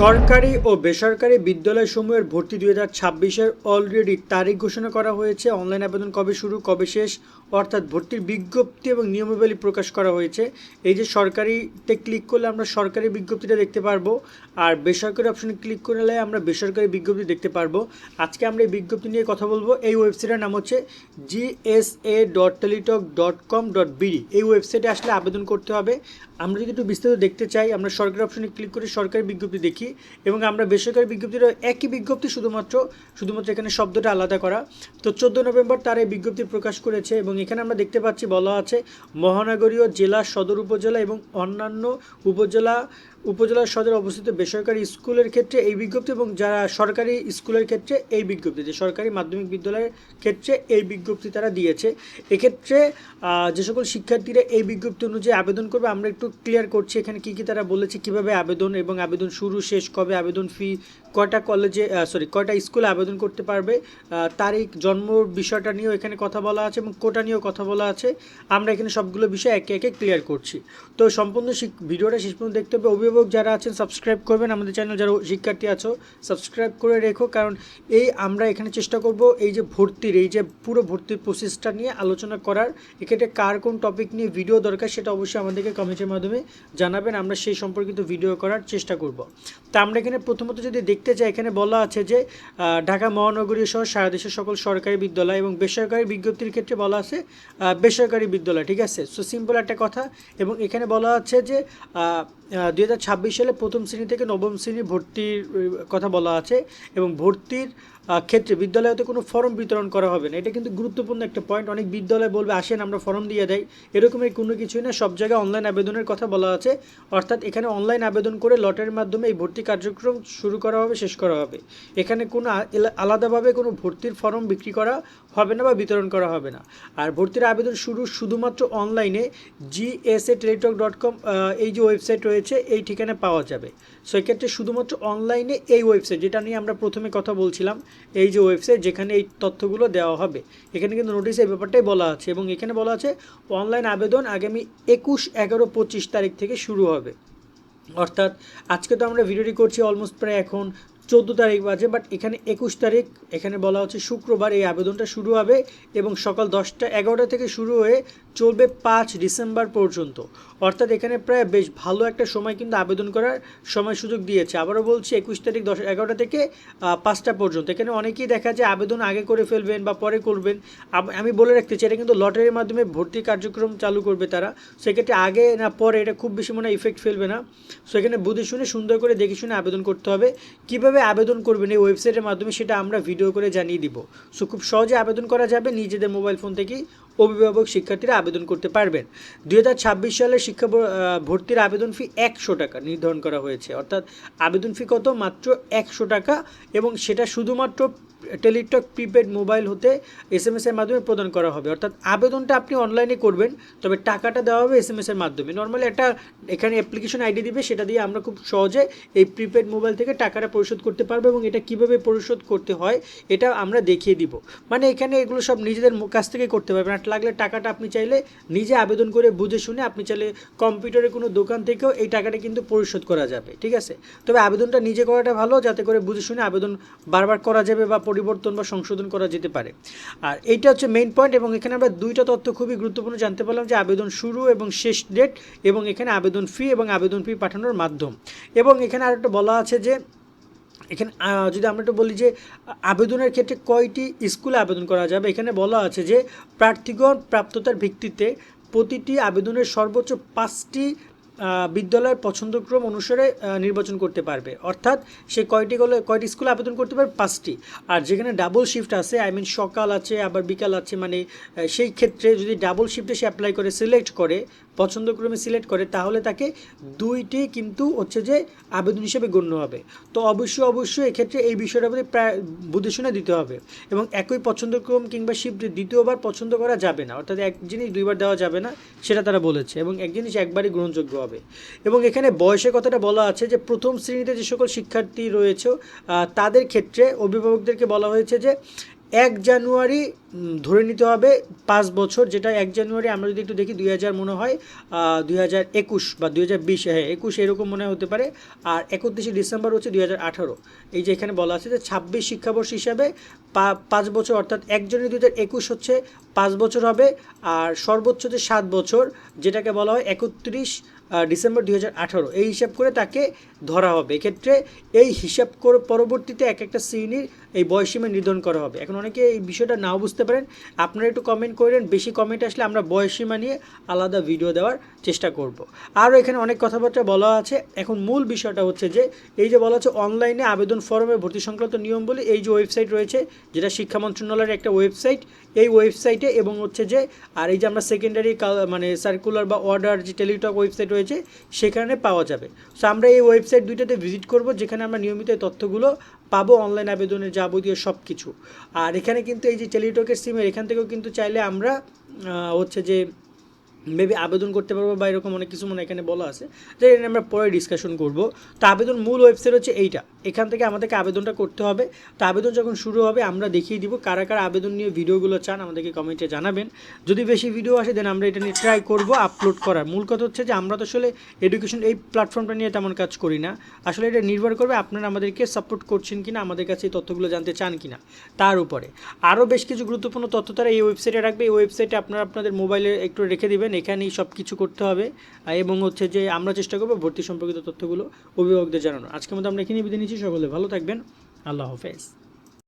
সরকারি ও বেসরকারি বিদ্যালয়সমূহের ভর্তি দুই হাজার ছাব্বিশের অলরেডি তারিখ ঘোষণা করা হয়েছে। অনলাইন আবেদন কবে শুরু, কবে শেষ অর্থাৎ ভর্তির বিজ্ঞপ্তি এবং নিয়মাবলী প্রকাশ করা হয়েছে। এই যে সরকারিতে ক্লিক করলে আমরা সরকারি বিজ্ঞপ্তিটা দেখতে পারব, আর বেসরকারি অপশনে ক্লিক করলে আমরা বেসরকারি বিজ্ঞপ্তি দেখতে পারব। আজকে আমরা এই বিজ্ঞপ্তি নিয়ে কথা বলব। এই ওয়েবসাইটের নাম হচ্ছে GSA dot Teletalk dot com dot BD এই ওয়েবসাইটে আসলে আবেদন করতে হবে। আমরা যদি একটু বিস্তারিত দেখতে চাই, আমরা সরকারি অপশনে ক্লিক করে সরকারি বিজ্ঞপ্তি দেখি এবং আমরা বেসরকারি বিজ্ঞপ্তির একই বিজ্ঞপ্তি শুধুমাত্র শুধুমাত্র এখানে শব্দটা আলাদা করা। তো চোদ্দ নভেম্বর তার এই বিজ্ঞপ্তি প্রকাশ করেছে এবং এখানে আমরা দেখতে পাচ্ছি বলা আছে মহানগরীয় জেলা সদর উপজেলা এবং অন্যান্য উপজেলা উপজেলা সদর অবস্থিত বেসরকারি স্কুলের ক্ষেত্রে এই বিজ্ঞপ্তি এবং যারা সরকারি স্কুলের ক্ষেত্রে এই বিজ্ঞপ্তি, যে সরকারি মাধ্যমিক বিদ্যালয়ের ক্ষেত্রে এই বিজ্ঞপ্তি তারা দিয়েছে। এক্ষেত্রে যে সকল শিক্ষার্থীরা এই বিজ্ঞপ্তি অনুযায়ী আবেদন করবে, আমরা একটু ক্লিয়ার করছি এখানে কি কি তারা বলেছে, কীভাবে আবেদন এবং আবেদন শুরু, শেষ কবে, আবেদন ফি কয়টা কলেজে সরি কয়টা স্কুলে আবেদন করতে পারবে তারিখ, জন্ম বিষয়টা নিয়েও এখানে কথা বলা আছে এবং কোটা নিয়েও কথা বলা আছে। আমরা এখানে সবগুলো বিষয় একে একে ক্লিয়ার করছি। তো সম্পূর্ণ ভিডিওটা শেষ পর্যন্ত দেখতে হবে। অভিভাবক যারা আছেন সাবস্ক্রাইব করবেন। আমাদের চ্যানেল যারা শিক্ষার্থী আছো সাবস্ক্রাইব করে রেখো। কারণ এই আমরা এখানে চেষ্টা করব এই যে ভর্তির, এই যে পুরো ভর্তির প্রসেসটা নিয়ে আলোচনা করার। এক্ষেত্রে কার কোন টপিক নিয়ে ভিডিও দরকার সেটা অবশ্যই আমাদেরকে কমেন্টের মাধ্যমে জানাবেন। আমরা সেই সম্পর্কিত ভিডিও করার চেষ্টা করব। তা আমরা এখানে প্রথমত যদি দেখতে চাই, এখানে বলা আছে যে ঢাকা মহানগরী সহ সারা দেশের সকল সরকারি বিদ্যালয় এবং বেসরকারি বিজ্ঞপ্তির ক্ষেত্রে বলা আছে বেসরকারি বিদ্যালয়, ঠিক আছে? সো সিম্পল একটা কথা। এবং এখানে বলা আছে যে দুই হাজার ছাব্বিশ সালে প্রথম শ্রেণি থেকে নবম শ্রেণি ভর্তির কথা বলা আছে এবং ভর্তির ক্ষেত্রে বিদ্যালয়তে কোনো ফর্ম বিতরণ করা হবে না। এটা কিন্তু গুরুত্বপূর্ণ একটা পয়েন্ট অনেক বিদ্যালয় বলবে, আসেন, আমরা ফর্ম দিয়ে দেয় এরকমের কোনো কিছুই না। সব জায়গায় অনলাইন আবেদনের কথা বলা আছে। অর্থাৎ এখানে অনলাইন আবেদন করে লটের মাধ্যমে এই ভর্তি কার্যক্রম শুরু করা হবে, শেষ করা হবে। এখানে কোনো আলাদাভাবে কোনো ভর্তির ফর্ম বিক্রি করা হবে না বা বিতরণ করা হবে না। আর ভর্তির আবেদন শুরু শুধুমাত্র অনলাইনে জিএসএ টেলিটক ডট কম এই যে ওয়েবসাইট রয়েছে এই ঠিকানায় পাওয়া যাবে। সো এক্ষেত্রে শুধুমাত্র অনলাইনে এই ওয়েবসাইট যেটা নিয়ে আমরা প্রথমে কথা বলছিলাম, এই যে ওয়েবসাইট যেখানে এই তথ্যগুলো দেওয়া হবে, এখানে কিন্তু নোটিশে এই ব্যাপারটাই বলা আছে এবং এখানে বলা আছে অনলাইন আবেদন আগামী একুশ এগারো পঁচিশ তারিখ থেকে শুরু হবে। অর্থাৎ আজকে তো আমরা ভিডিওটি করছি অলমোস্ট প্রায় এখন চোদ্দ তারিখ বাজে বাট এখানে একুশ তারিখ, এখানে বলা হচ্ছে শুক্রবার এই আবেদনটা শুরু হবে এবং সকাল দশটা এগারোটা থেকে শুরু হয়ে চলবে পাঁচ ডিসেম্বর পর্যন্ত। অর্থাৎ এখানে প্রায় বেশ ভালো একটা সময় কিন্তু আবেদন করার সময় সুযোগ দিয়েছে। আবারও বলছি, একুশ তারিখ দশ, এগারোটা থেকে পাঁচটা পর্যন্ত। এখানে অনেকেই দেখা যায় আবেদন আগে করে ফেলবেন বা পরে করবেন। আমি বলে রাখতে চাই, এটা কিন্তু লটারির মাধ্যমে ভর্তি কার্যক্রম চালু করবে তারা। সেক্ষেত্রে আগে না পরে এটা খুব বেশি মনে ইফেক্ট ফেলবে না। সো এখানে বুঝে শুনে, সুন্দর করে দেখে শুনে আবেদন করতে হবে। কীভাবে আবেদন করবেন এই ওয়েবসাইটের মাধ্যমে সেটা আমরা ভিডিও করে জানিয়ে দিব। সো খুব সহজে আবেদন করা যাবে নিজেদের মোবাইল ফোন থেকেই। অভিভাবক শিক্ষার্থীরা আবেদন করতে পারবেন। দুই হাজার ছাব্বিশ সালের শিক্ষা ভর্তির আবেদন ফি একশো টাকা নির্ধারণ করা হয়েছে। অর্থাৎ আবেদন ফি কত? মাত্র একশো টাকা এবং সেটা শুধুমাত্র টেলিটক, প্রিপেড মোবাইল হতে এস এম এর মাধ্যমে প্রদান করা হবে। অর্থাৎ আবেদনটা আপনি অনলাইনে করবেন, তবে টাকাটা দেওয়া হবে এস এম এর মাধ্যমে। নর্মালি একটা এখানে অ্যাপ্লিকেশন আইডি দিবে, সেটা দিয়ে আমরা খুব সহজে এই প্রিপেড মোবাইল থেকে টাকাটা পরিশোধ করতে পারব এবং এটা কীভাবে পরিশোধ করতে হয়, এটা আমরা দেখিয়ে দিব। মানে এখানে এগুলো সব নিজেদের কাছ থেকে করতে পারবেন। লাগলে টাকাটা আপনি চাইলে নিজে আবেদন করে বুঝে শুনে আপনি চাইলে কম্পিউটারের কোনো দোকান থেকেও এই টাকাটা কিন্তু পরিশোধ করা যাবে, ঠিক আছে? তবে আবেদনটা নিজে করাটা ভালো, যাতে করে বুঝে শুনে আবেদন বারবার করা যাবে বা পরিবর্তন বা সংশোধন করা যেতে পারে। আর এইটা হচ্ছে মেইন পয়েন্ট এবং এখানে আমরা দুইটা তথ্য খুবই গুরুত্বপূর্ণ জানতে পারলাম যে আবেদন শুরু এবং শেষ ডেট এবং এখানে আবেদন ফি এবং আবেদন ফি পাঠানোর মাধ্যম। এবং এখানে আর একটা বলা আছে যে এখানে যদি আমরা একটু বলি যে, আবেদনের ক্ষেত্রে কয়টি স্কুলে আবেদন করা যাবে? এখানে বলা আছে যে, প্রার্থীগণ প্রাপ্ততার ভিত্তিতে প্রতিটি আবেদনের সর্বোচ্চ পাঁচটি বিদ্যালয়ের পছন্দক্রম অনুসারে নির্বাচন করতে পারবে। অর্থাৎ সে কয়টি গলে, কয়টি স্কুলে আবেদন করতে পারবে? পাঁচটি। আর যেখানে ডাবল শিফট আছে, আই মিন সকাল আছে, আবার বিকাল আছে মানে সেই ক্ষেত্রে যদি ডাবল শিফটে সে অ্যাপ্লাই করে, সিলেক্ট করে পছন্দক্রমে সিলেক্ট করে, তাহলে তাকে দুইটি কিন্তু হচ্ছে যে আবেদন হিসেবে গণ্য হবে। তো অবশ্যই অবশ্যই এক্ষেত্রে এই বিষয়টা প্রতি প্রায় বুঝে শুনে দিতে হবে এবং একই পছন্দক্রম কিংবা শিফট দ্বিতীয়বার পছন্দ করা যাবে না, অর্থাৎ এক জিনিস দুইবার দেওয়া যাবে না, সেটা তারা বলেছে এবং এক জিনিস একবারই গ্রহণযোগ্য হবে। এবং এখানে বয়সের কথাটা বলা আছে যে প্রথম শ্রেণীতে যে সকল শিক্ষার্থী রয়েছে তাদের ক্ষেত্রে অভিভাবকদেরকে বলা হয়েছে যে এক জানুয়ারি ধরে নিতে হবে পাঁচ বছর, যেটা এক জানুয়ারি আমরা যদি একটু দেখি দুই হাজার মনে হয় দুই হাজার একুশ বা দুই হাজার বিশ হ্যাঁ একুশ এরকম মনে হতে পারে। আর একত্রিশে ডিসেম্বর হচ্ছে দুই হাজার আঠারো। এই যে এখানে বলা আছে যে ছাব্বিশ শিক্ষাবর্ষ হিসাবে পাঁচ বছর, অর্থাৎ এক জানুয়ারি দুই হাজার একুশ হচ্ছে পাঁচ বছর হবে, আর সর্বোচ্চ যে সাত বছর, যেটাকে বলা হয় একত্রিশ ডিসেম্বর দুই হাজার আঠারো। এই হিসাব করে তাকে ধরা হবে। এক্ষেত্রে এই হিসাব করে, পরবর্তীতে এক একটা শ্রেণির এই বয়সীমা নির্ধারণ করা হবে। এখন অনেকে এই বিষয়টা নাও বুঝতে পারেন। আপনারা একটু কমেন্ট করেন বেশি কমেন্ট আসলে আমরা বয়সীমা নিয়ে আলাদা ভিডিও দেওয়ার চেষ্টা করব। আরও এখানে অনেক কথাবার্তা বলা আছে। এখন মূল বিষয়টা হচ্ছে যে, এই যে বলা হচ্ছে অনলাইনে আবেদন ফর্মে ভর্তি সংক্রান্ত নিয়ম বলে এই যে ওয়েবসাইট রয়েছে, যেটা শিক্ষা মন্ত্রণালয়ের একটা ওয়েবসাইট এই ওয়েবসাইটে এবং হচ্ছে যে, আর এই যে আমরা সেকেন্ডারি মানে সার্কুলার বা অর্ডার যে টেলিটক ওয়েবসাইট রয়েছে, সেখানে পাওয়া যাবে। সো আমরা এই ওয়েবসাইট দুইটাতে ভিজিট করব, যেখানে আমরা নিয়মিত তথ্যগুলো পাবো অনলাইন আবেদনের যাবতীয় সব কিছু আর এখানে কিন্তু এই যে টেলিটকের সিমের এখান থেকেও কিন্তু চাইলে আমরা হচ্ছে যে মেবি আবেদন করতে পারব বা এরকম অনেক কিছু মনে এখানে বলা আছে। যে এটা আমরা পরে ডিসকাশন করব। তো আবেদন মূল ওয়েবসাইট হচ্ছে এইটা। এখান থেকে আমাদেরকে আবেদনটা করতে হবে। তো আবেদন যখন শুরু হবে, আমরা দেখিয়ে দিব কারা কারা আবেদন নিয়ে ভিডিওগুলো চান, আমাদেরকে কমেন্টে জানাবেন। যদি বেশি ভিডিও আসে দেন আমরা এটা নিয়ে ট্রাই করব আপলোড করার। মূল কথা হচ্ছে যে, আমরা তো আসলে এডুকেশন এই প্ল্যাটফর্মটা নিয়ে তেমন কাজ করি না। আসলে এটা নির্ভর করবে আপনারা আমাদেরকে সাপোর্ট করছেন কিনা, আমাদের কাছে এই তথ্যগুলো জানতে চান কিনা, তার উপরে। আরও বেশ কিছু গুরুত্বপূর্ণ তথ্য তারা এই ওয়েবসাইটে রাখবে। এই ওয়েবসাইটে আপনারা আপনাদের মোবাইলে একটু রেখে দিবেন। এখানেই সব কিছু করতে হবে। এবং হচ্ছে যে আমরা চেষ্টা করব ভর্তি সম্পর্কিত তথ্যগুলো অভিভাবকদের জানানো আজকের মতো আমরা এখানেই বিদায় নিচ্ছি, সকলে ভালো থাকবেন। আল্লাহ হাফেজ।